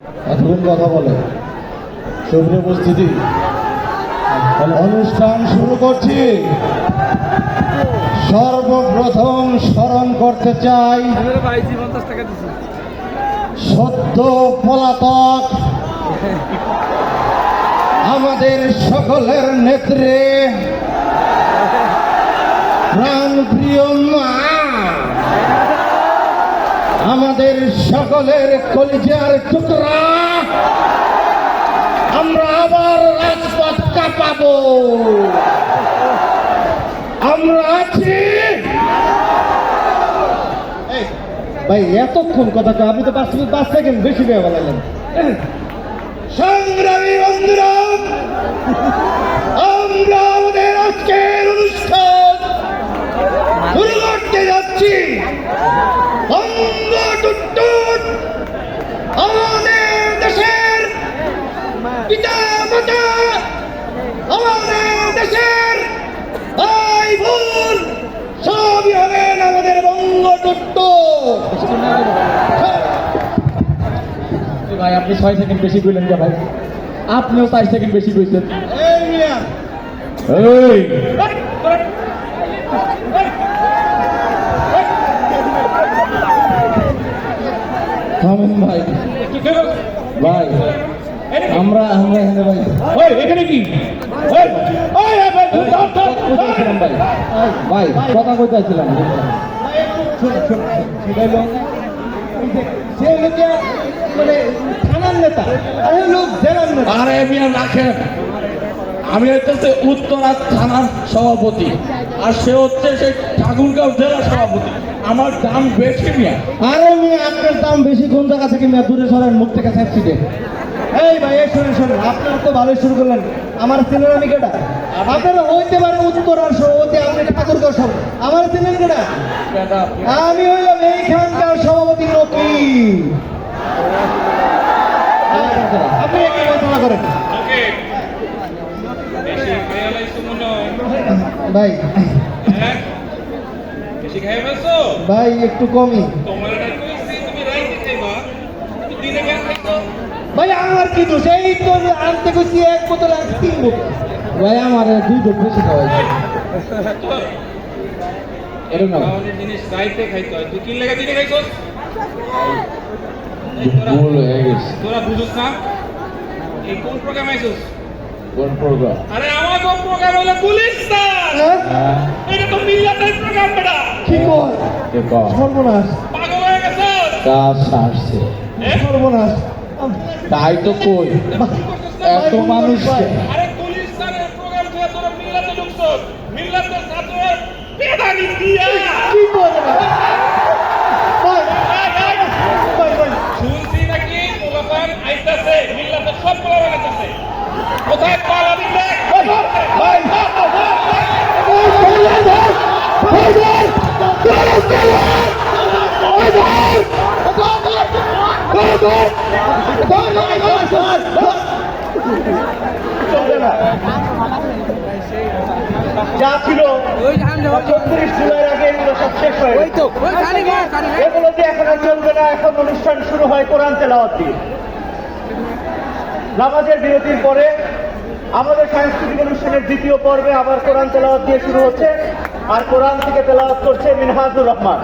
এতক্ষণ কথা বলে। সুপ্রিয় উপস্থিতি অনুষ্ঠান শুরু করছি। সর্বপ্রথম স্মরণ করতে চাই টাকা পলাতক। আমাদের সকলের নেত্রে। প্রাণ প্রিয় মা আমাদের সকলের কলিজার টুকরা। আমরা আবার রাজপথ কাঁপাবো আমরা আছি। ভাই, এতক্ষণ কথা আপনি তো পাঁচ মিনিট, পাঁচ সেকেন্ড বেশি পেয়ে বলালেন সংগ্রামী বন্ধুরা, আমরা আমাদের আজকের ভাই আপনি ছয় সেকেন্ড বেশি কইলেন যে ভাই আপনিও চার সেকেন্ড বেশি কইছেন এই মিয়া থামেন ভাই ভাই আমরা আমরা এখানে ভাই ওই এখানে কি ওই ওই ওই, ভাই, কথা কইতেছিলাম মানে আরে আরে মিয়া রাখেন আমি হচ্ছে উত্তরা থানার সভাপতি। আর সে হচ্ছে সেই ঠাকুরগাঁও জেলা সভাপতি। আমার দাম বেশি মিয়া। আরে মেয়ে আপনার দাম বেশি কোন জায়গা থেকে মেয়ে? দূরে সরেন মুখ থেকে স্যাপসিটে এই ভাই এই শুনুন শুনুন আপনারা তো ভালোই শুরু করলেন। আমার চেনেন আমি কেটা আপনারা হইতে পারে উত্তরার সভাপতি আপনি ঠাকুরগাঁও সব আমার চেনেন কেটা আমি হইলাম এইখানকার সভাপতি নকি আপনি একই কথা করেন ভাই ভাই একটু কমই। ভাই আমার কি দোষ? এই তো আনতে গেছি এক বোতল এক তিন বোতল। ভাই আমার দুই যোগ বেশি খাওয়াইছে এরকম না জিনিস রাইতে খাইতে হয় তুই কি লেগে দিনে খাইছস তোরা ভুল হয়ে গেছে। তোরা বুঝছ না। এই কোন প্রোগ্রাম আইছস কোন প্রোগ্রাম আরে আমার কোন প্রোগ্রাম হলো পুলিশ স্যার! হ্যাঁ? এটা তো মিল্লাতের প্রোগ্রাম বেটা। কি কর সর্বনাশ। পাগল হয়ে গেছস কাজ সারছে সর্বনাশ। তাই তো কই? এত মানুষ আরে পুলিশ স্যারের প্রোগ্রাম থেকে তোরা মিল্লাতে ঢুকছস মিল্লাতের ছাত্ররা পেদানি দিয়া কি করে ভাই এই, এই, ভাই ভাই শুনছি নাকি পোলাপান আইতাছে মিল্লাতে সব পোলাপান আইতাছে কোথায় পালা দিলে ভাই যা ছিল। এখন চলবে না এখন অনুষ্ঠান শুরু হয় কোরআন নামাজের বিরতির পরে আমাদের সাংস্কৃতিক অনুষ্ঠানের দ্বিতীয় পর্বে আবার কোরআন তেলাওয়াত দিয়ে শুরু হচ্ছে আর কোরআন থেকে তেলাওয়াত করছে মিনহাজুর রহমান